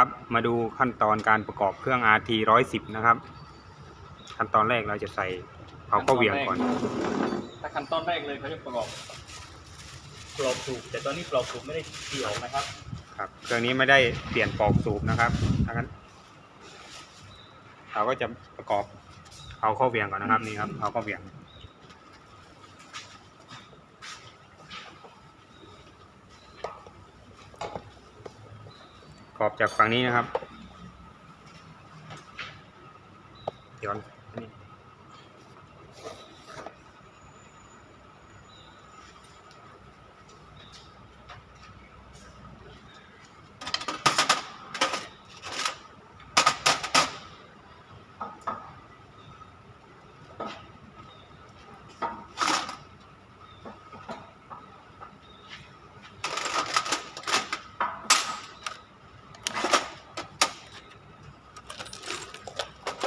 ครับ มาดูขั้นตอนการประกอบเครื่อง RT 110 นะครับ ขั้นตอนแรกเราจะใส่เผาเข้าเหวียงก่อน ถ้าขั้นตอนแรกเลยเขาจะประกอบปลอกสูบแต่ตอนนี้ปลอกสูบไม่ได้เกี่ยวนะครับ ครับ เครื่องนี้ไม่ได้เปลี่ยนปลอกสูบนะครับดังนั้นเราก็จะประกอบเผาเข้าเหวียงก่อนนะครับนี่ครับเผาเข้าเหวียง ปรอบจากฝั่งนี้นะครับย้อนนี่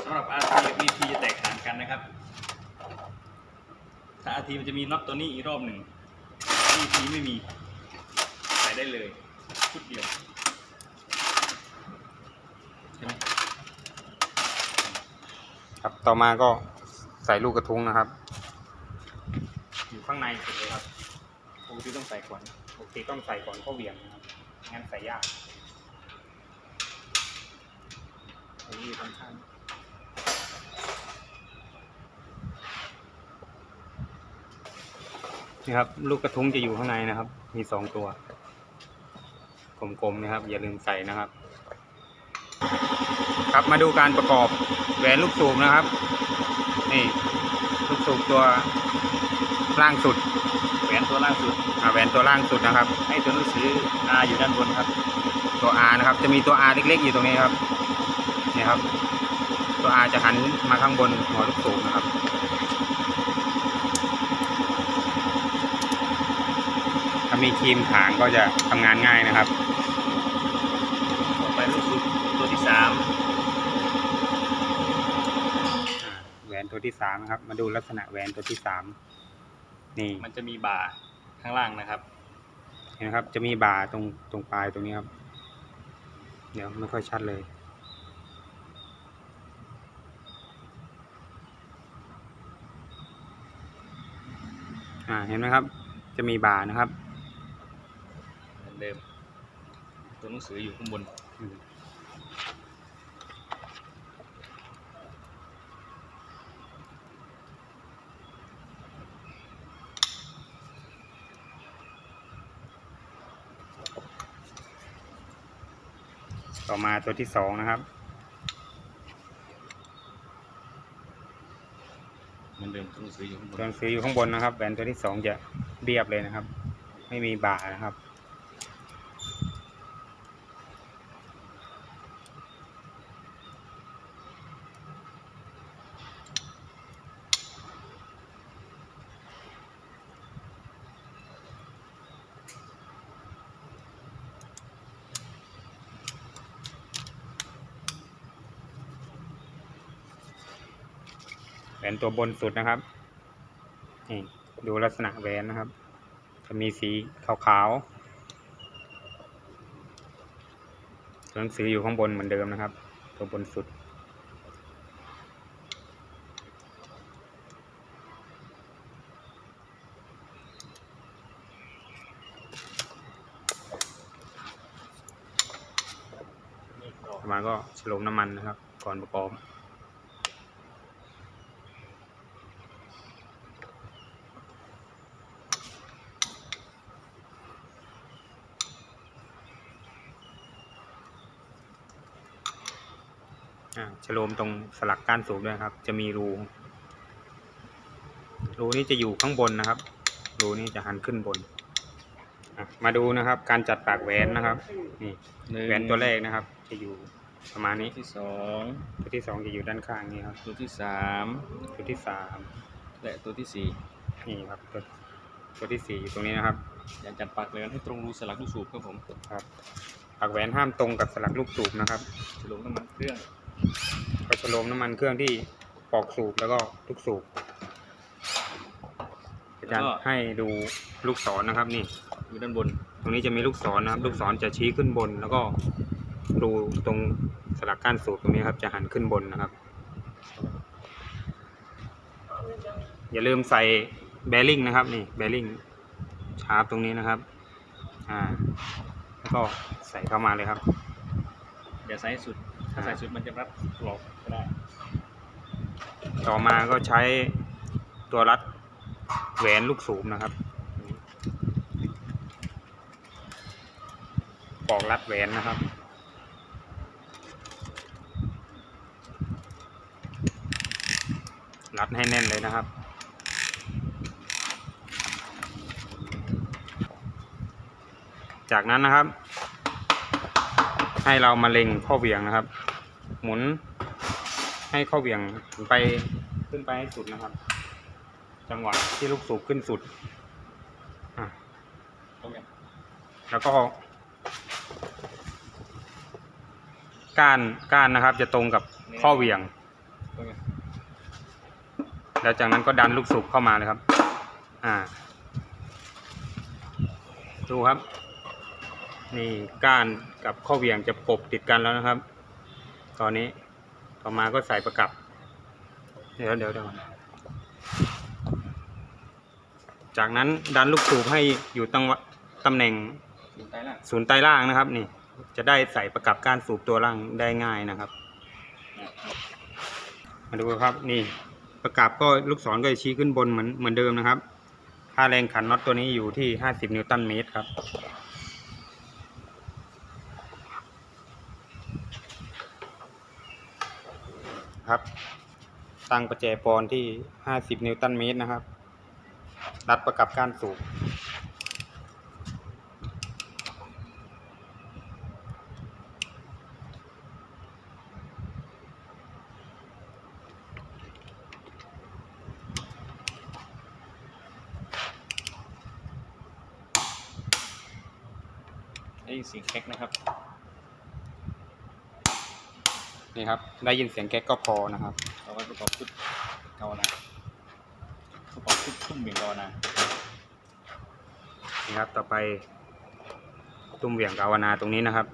สำหรับ RT กับ ET จะแตกต่างกันนะครับ ถ้า RT มันจะมีน็อตตัวนี้อีกรอบหนึ่ง ET ไม่มีใส่ได้เลยชุดเดียวใช่ไหมครับต่อมาก็ใส่ลูกกระทุ้งนะครับ อยู่ข้างในสุดเลยครับปกติต้องใส่ก่อนปกติต้องใส่ก่อนเข้าเหวียงนะครับงั้นใส่ยากอันนี้ค่อนข้าง นี่ครับ ลูกกระทุ้งจะอยู่ข้างในนะครับ มีสองตัวกลมๆนะครับ อย่าลืมใส่นะครับ ครับมาดูการประกอบแหวนลูกสูบนะครับ นี่ลูกสูบตัวล่างสุดแหวนตัวล่างสุดอ่าแหวนตัวล่างสุดนะครับ ให้ตัวหนังสือ R อยู่ด้านบนครับ ตัว R นะครับ จะมีตัว R เล็กๆ อยู่ตรงนี้ครับนี่ครับ ตัว R จะหันมาข้างบนหัวลูกสูบนะครับ ถ้า มีครีมถางก็จะทำงานง่ายนะครับ ต่อไปลูกสูบตัวที่สามอ่าแหวนตัวที่สามนะครับ มาดูลักษณะแหวนตัวที่สามนี่มันจะมีบ่าข้างล่างนะครับ เห็นไหมครับ จะมีบ่าตรงตรงปลายตรงนี้ครับ เดี๋ยวไม่ค่อยชัดเลย อ่าเห็นไหมครับ จะมีบ่านะครับ เหมือนเดิมตัวหนังสืออยู่ข้างบนอืมต่อมาตัวที่สองนะครับเหมือนเดิมตัวหนังสืออยู่ข้างบตัวนหนังสืออยู่ข้างบนนะครับแหวนตัวที่สองจะเรียบเลยนะครับ ไม่มีบ่านะครับ วนตัวบนสุดนะครับนี่ดูลักษณะแหวนนะครับ จะมีสีขาวๆหนังสืออยู่ข้างบนเหมือนเดิมนะครับ ตัวบนสุด มาก็ฉโลมน้ำมันนะครับ ก่อนประกอบ ฉโลมตรงสลักก้านสูบด้วยครับ จะมีรู รูนี้จะอยู่ข้างบนนะครับ รูนี้จะหันขึ้นบนอะมาดูนะครับ การจัดปากแหวนนะครับ นี่หนึ่งแหวนตัวแรกนะครับ จะอยู่ประมาณนี้ที่สองตัวที่สองจะอยู่ด้านข้างนี้ครับ ตัวที่สามตัวที่สามและตัวที่สี่นี่ครับตัวตัวที่สี่อยู่ตรงนี้นะครับ อย่าจัดปากเลยให้ตรงรูสลักลูกสูบครับผมครับปากแหวนห้ามตรงกับสลักลูกสูบนะครับฉลงน้ำมันเครื่อง ก็ฉโลมน้ำมันเครื่องที่ปอกสูบแล้วก็ลูกสูบอาจารย์ให้ดูลูกศรนะครับนี่อยู่ด้านบน ตรงนี้จะมีลูกศรนะครับ ลูกศรจะชี้ขึ้นบน แล้วก็รูตรงสลักก้านสูบตรงนี้ครับ จะหันขึ้นบนนะครับ อย่าลืมใส่แบริ่งนะครับ นี่แบริ่งชาร์ปตรงนี้นะครับ อ่า แล้วก็ใส่เข้ามาเลยครับอย่าใส่สุด ถ้าใส่สุดมันจะรัดหลอกก็ได้ ต่อมาก็ใช้ตัวรัดแหวนลูกสูบนะครับปอกรัดแหวนนะครับ รัดให้แน่นเลยนะครับจากนั้นนะครับ ให้เรามาเล็งข้อเหวี่ยงนะครับ หมุน ให้ข้อเหวี่ยงไปขึ้นไปให้สุดนะครับ จังหวะที่ลูกสูบขึ้นสุดอะตรงเนี้ยแล้วก็ก้านก้านนะครับ จะตรงกับข้อเหวี่ยงตรงเนี้ยแล้วจากนั้นก็ดันลูกสูบเข้ามาเลยครับ อ่า ดูครับ นี่ก้านกับข้อเหวี่ยงจะปบติดกันแล้วนะครับ ตอนนี้ต่อมาก็ใส่ประกับเดี๋ยวเดี๋ยวเดี๋ยวจากนั้นดันลูกสูบให้อยู่ตั้งตำแหน่งศูนย์ใต้ล่างนะครับ นี่ จะได้ใส่ประกับกานสูบตัวล่างได้ง่ายนะครับ มาดูครับนี่ประกับก็ลูกศรก็จะชี้ขึ้นบนเหมือนเหมือนเดิมนะครับค่าแรงขันน็อตตัวนี้อยู่ที่ 50 นิวตันเมตรครับ ครับ ตั้งประแจปอนที่ 50 นิวตันเมตรนะครับ รัดประกับก้านสูบได้ยินเสียงแก๊กนะครับ นี่ครับ ได้ยินเสียงแก๊กก็พอนะครับเราก็ประกอบชุดเกานาประกอบชุดทุ่มเบี่ยงเกานานี่ครับ ต่อไป ตุ้มเหวี่ยงกาวนาตรงนี้นะครับ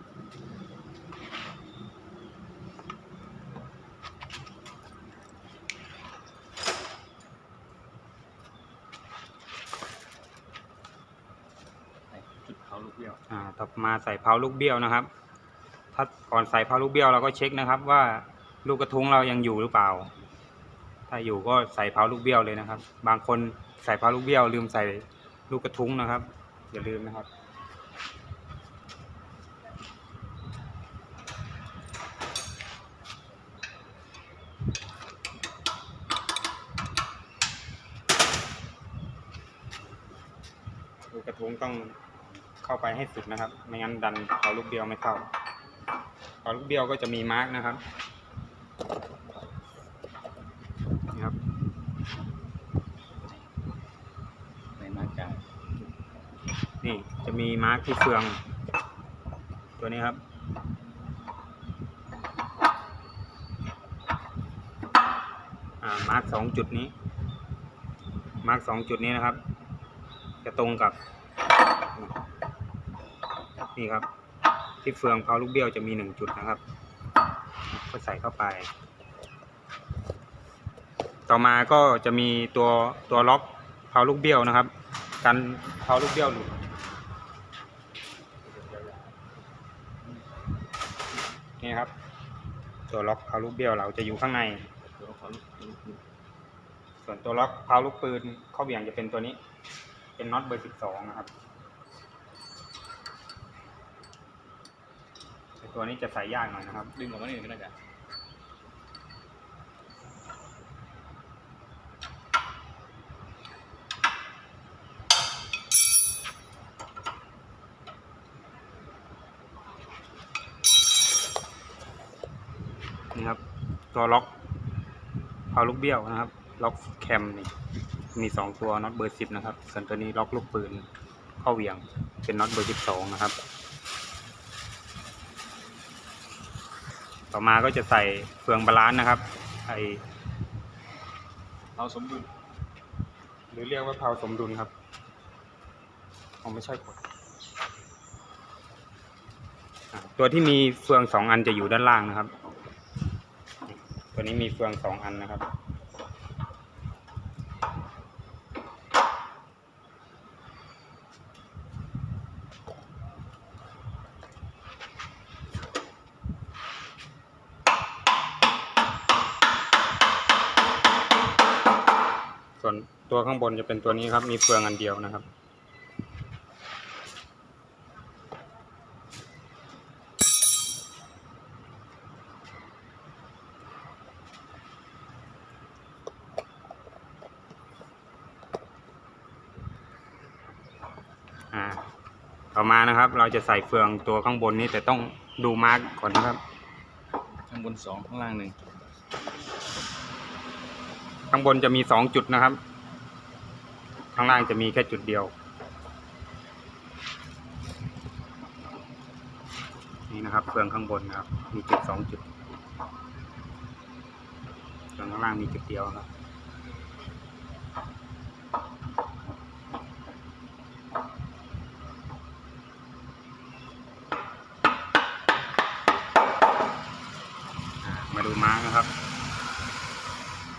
จุดเขาลูกเบี้ยว อ่า ต่อมาใส่เพาลูกเบี้ยวนะครับ ถ้าก่อนใส่เพาลูกเบี้ยวเราก็เช็คนะครับ ว่าลูกกระทุ้งเรายังอยู่หรือเปล่า ถ้าอยู่ก็ใส่เพาลูกเบี้ยวเลยนะครับ บางคนใส่เพาลูกเบี้ยว ลืมใส่ลูกกระทุ้งนะครับ อย่าลืมนะครับลูกกระทุ้งต้องเข้าไปให้สุดนะครับ ไม่งั้นดันเอาลูกเบี้ยวไม่เข้า เอาลูกเบี้ยวก็จะมีมาร์กนะครับนี่ครับในมาจ่ายนี่จะมีมาร์กที่เฟือง ตัวนี้ครับอ่ามาร์กสองจุดนี้มาร์กสองจุดนี้นะครับ จะตรงกับ นี่ครับ ที่เฟืองเพาลูกเบี้ยวจะมีหนึ่งจุดนะครับ ก็ใส่เข้าไป ต่อมาก็จะมีตัวตัวล็อกเพาลูกเบี้ยวนะครับกันเพาลูกเบี้ยวหลุดนี่ครับ ตัวล็อกเพาลูกเบี้ยวเราจะอยู่ข้างใน ส่วนตัวล็อกเพาลูกปืนข้อเบี่ยงจะเป็นตัวนี้ เป็นน็อตเบอร์สิบสองนะครับ ต่ตัวนี้จะใส่ยากหน่อยนะครับดึงออกมาหนึ่งก็ได้จ้ะนี่ครับ ตัวล็อกเพาลูกเบี้ยวนะครับ ล็อกแคมนี่มีสองตัวน็อตเบอร์สิบนะครับ ส่วนตัวนี้ล็อกลูกปืน เข้าเหวี่ยงเป็นน็อตเบอร์สิบสองนะครับ ต่อมาก็จะใส่เฟืองบาลานซ์นะครับไอเผาสมดุล หรือเรียกว่าเผาสมดุลครับผมไม่ใช่กดตัวที่มีเฟืองสองอันจะอยู่ด้านล่างนะครับ ตัวนี้มีเฟืองสองอันนะครับ ตัวข้างบนจะเป็นตัวนี้ครับ มีเฟืองอันเดียวนะครับ อ่า ต่อมานะครับ เราจะใส่เฟืองตัวข้างบนนี้แต่ต้องดูมาร์กก่อนนะครับ ข้างบนสองข้างล่างหนึ่งข้างบนจะมีสองจุดนะครับ ข้างล่างจะมีแค่จุดเดียว นี่นะครับเฟืองข้างบนนะครับ มีจุดสองจุดส่วนข้างล่างมีจุดเดียวครับมาดูมาร์กนะครับ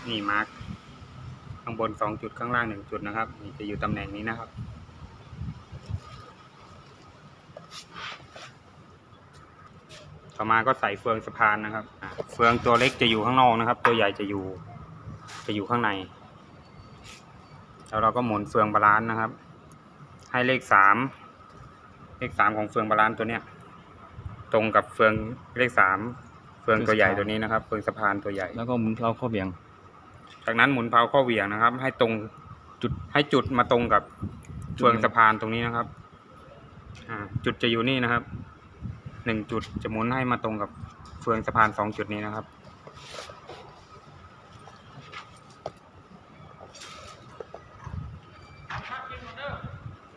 นี่มาร์ก ข้างบนสองจุดข้างล่างหนึ่งจุดนะครับนี่จะอยู่ตำแหน่งนี้นะครับ ต่อมาก็ใส่เฟืองสะพานนะครับ เฟืองตัวเล็กจะอยู่ข้างนอกนะครับ ตัวใหญ่จะอยู่ จะอยู่ข้างใน แล้วเราก็หมุนเฟืองบาลานซ์นะครับ ให้เลขสามเลขสามของเฟืองบาลานซ์ตัวเนี้ยตรงกับเฟืองเลขสามเฟืองตัวใหญ่ตัวนี้นะครับ เฟืองสะพานตัวใหญ่ แล้วก็หมุนเพลาข้อเบี่ยง จากนั้นหมุนเพลาข้อเหวี่ยงนะครับ ให้ตรงจุดให้จุดมาตรงกับจุดเฟืองสะพานตรงนี้นะครับอ่าจุดจะอยู่นี่นะครับหนึ่งจุดจะหมุนให้มาตรงกับเฟืองสะพานสองจุดนี้นะครับ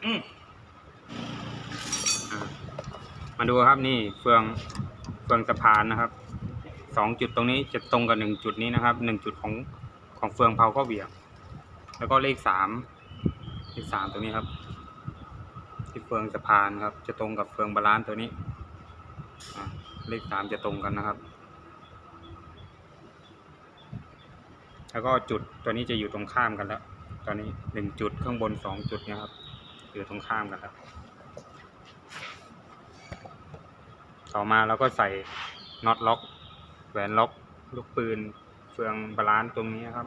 อืมอ่ามาดูครับนี่เฟืองเฟืองสะพานนะครับสองจุดตรงนี้จะตรงกับหนึ่งจุดนี้นะครับหนึ่งจุดของ ของเฟืองเพาข้อเหวี่ยง แล้วก็เลขสามเลขสามตรงนี้ครับ ที่เฟืองสะพานครับ จะตรงกับเฟืองบาลานซ์ตัวนี้เลขสามจะตรงกันนะครับ แล้วก็จุดตัวนี้จะอยู่ตรงข้ามกันแล้ว ตอนนี้หนึ่งจุดข้างบนสองจุดนี่ยครับ อยู่ตรงข้ามกันแล้วต่อมาเราก็ใส่น็อตล็อก แหวนล็อก ลูกปืน เฟืองบาลานซ์ตรงนี้ครับ